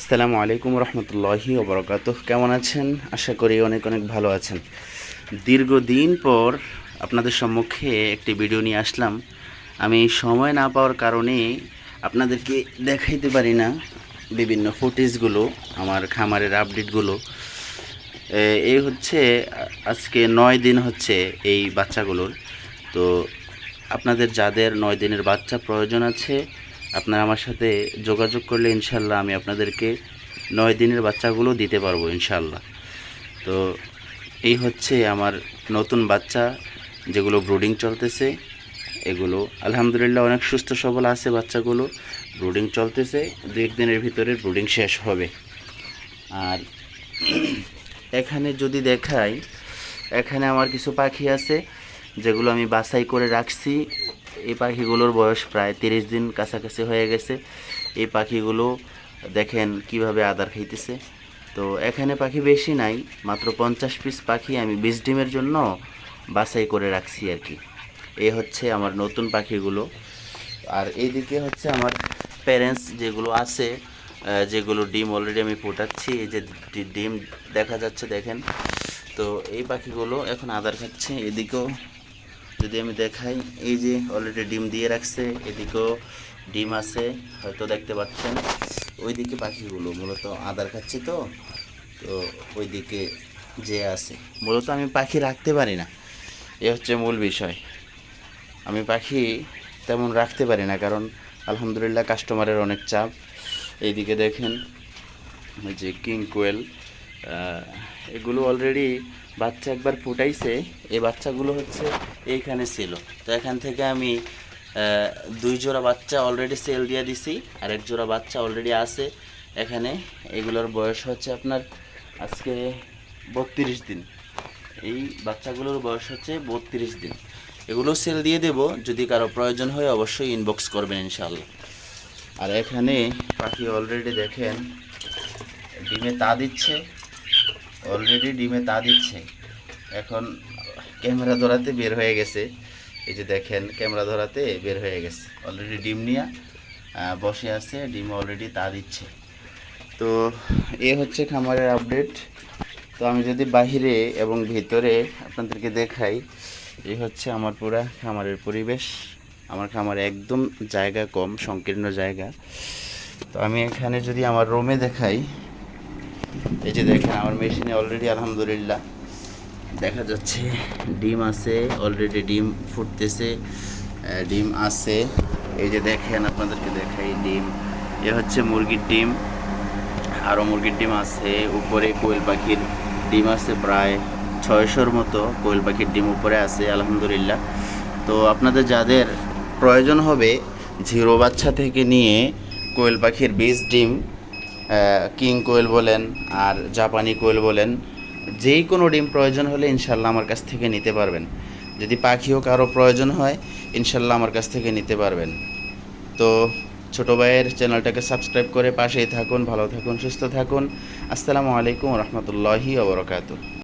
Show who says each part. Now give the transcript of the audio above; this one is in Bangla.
Speaker 1: আসসালামু আলাইকুম রহমতুল্লাহি ওবরকাত কেমন আছেন? আশা করি অনেক অনেক ভালো আছেন। দীর্ঘদিন পর আপনাদের সম্মুখে একটি ভিডিও নিয়ে আসলাম। আমি সময় না পাওয়ার কারণে আপনাদেরকে দেখাইতে পারি না বিভিন্ন ফুটেজগুলো আমার খামারের আপডেটগুলো এই হচ্ছে, আজকে নয় দিন হচ্ছে এই বাচ্চাগুলোর। তো আপনাদের যাদের নয় দিনের বাচ্চা প্রয়োজন আছে আপনারা আমার সাথে যোগাযোগ করলে ইনশাল্লাহ আমি আপনাদেরকে নয় দিনের বাচ্চাগুলো দিতে পারব ইনশাল্লাহ। তো এই হচ্ছে আমার নতুন বাচ্চা, যেগুলো ব্রুডিং চলতেছে। এগুলো আলহামদুলিল্লাহ অনেক সুস্থ সবল আছে বাচ্চাগুলো। ব্রুডিং চলতেছে দু একদিনের ভিতরে ব্রুডিং শেষ হবে। আর এখানে যদি দেখাই, এখানে আমার কিছু পাখি আছে, যেগুলো আমি বাছাই করে রাখছি। এই পাখিগুলোর বয়স প্রায় তিরিশ দিন কাছাকাছি হয়ে গেছে। এই পাখিগুলো দেখেন কীভাবে আদার খাইতেছে। তো এখানে পাখি বেশি নাই, মাত্র পঞ্চাশ পিস পাখি আমি বিশ ডিমের জন্য বাছাই করে রাখছি আর কি। এই হচ্ছে আমার নতুন পাখিগুলো। আর এইদিকে হচ্ছে আমার প্যারেন্টস যেগুলো আছে যেগুলো ডিম অলরেডি আমি ফোটাচ্ছি, এই যে ডিম দেখা যাচ্ছে দেখেন। তো এই পাখিগুলো এখন আদার খাচ্ছে, এদিকেও যদি আমি দেখাই, এই যে অলরেডি ডিম দিয়ে রাখছে, এদিকেও ডিম আছে, হয়তো দেখতে পাচ্ছেন। ওইদিকে পাখিগুলো, মূলত আদার খাচ্ছে তো তো ওইদিকে যে আছে। মূলত আমি পাখি রাখতে পারি না, এ হচ্ছে মূল বিষয়। আমি পাখি তেমন রাখতে পারি না, কারণ আলহামদুলিল্লাহ কাস্টমারের অনেক চাপ। এইদিকে দেখেন যে কিং কোয়েল এগুলো অলরেডি বাচ্চা একবার ফুটাইছে। এই বাচ্চাগুলো হচ্ছে এইখানে ছিল। তো এখান থেকে আমি দুই জোড়া বাচ্চা অলরেডি সেল দিয়ে দিছি আর এক জোড়া বাচ্চা অলরেডি আছে এখানে। এগুলোর বয়স হচ্ছে আপনার আজকে বত্রিশ দিন। এই বাচ্চাগুলোর বয়স হচ্ছে বত্রিশ দিন। এগুলো সেল দিয়ে দেব। যদি কারও প্রয়োজন হয় অবশ্যই ইনবক্স করবেন ইনশাল্লাহ আর এখানে পাখি অলরেডি দেখেন, ডিমে তা দিচ্ছে। অলরেডি ডিমে তা দিচ্ছে। এখন ক্যামেরা ধরাতে বের হয়ে গেছে। এই যে দেখেন, ক্যামেরা ধরাতে বের হয়ে গেছে। অলরেডি ডিম নিয়ে বসে আছে, ডিম অলরেডি তা দিচ্ছে। তো এ হচ্ছে খামারের আপডেট তো আমি যদি বাহিরে এবং ভিতরে আপনাদেরকে দেখাই, এই হচ্ছে আমার পুরা খামারের পরিবেশ। আমার খামারে একদম জায়গা কম, সংকীর্ণ জায়গা। তো আমি এখানে যদি আমার রুমে দেখাই এই যে দেখেন, আমার মেশিনে অলরেডি আলহামদুলিল্লাহ দেখা যাচ্ছে ডিম আছে অলরেডি ডিম ফুটতেছে ডিম আছে। এই যে দেখেন, আপনাদেরকে দেখাই ডিম। এ হচ্ছে মুরগির ডিম, আরও মুরগির ডিম আছে। উপরে কোয়েল পাখির ডিম আছে প্রায় ছয়শোর মতো কোয়েল পাখির ডিম উপরে আছে, আলহামদুলিল্লাহ। তো আপনাদের যাদের প্রয়োজন হবে ঝিরো বাচ্চা থেকে নিয়ে কোয়েল পাখির বীজ ডিম কিং কোয়েল বলেন আর জাপানি কোয়েল বলেন, যেই কোনো ডিম প্রয়োজন হলে ইনশাল্লাহ আমার কাছ থেকে নিতে পারবেন। যদি পাখিও কারও প্রয়োজন হয়, ইনশাল্লাহ আমার কাছ থেকে নিতে পারবেন। তো ছোটো ভাইয়ের চ্যানেলটাকে সাবস্ক্রাইব করে পাশেই থাকুন, ভালো থাকুন, সুস্থ থাকুন। আসসালামু আলাইকুম রহমতুল্লাহি ওবরকাতু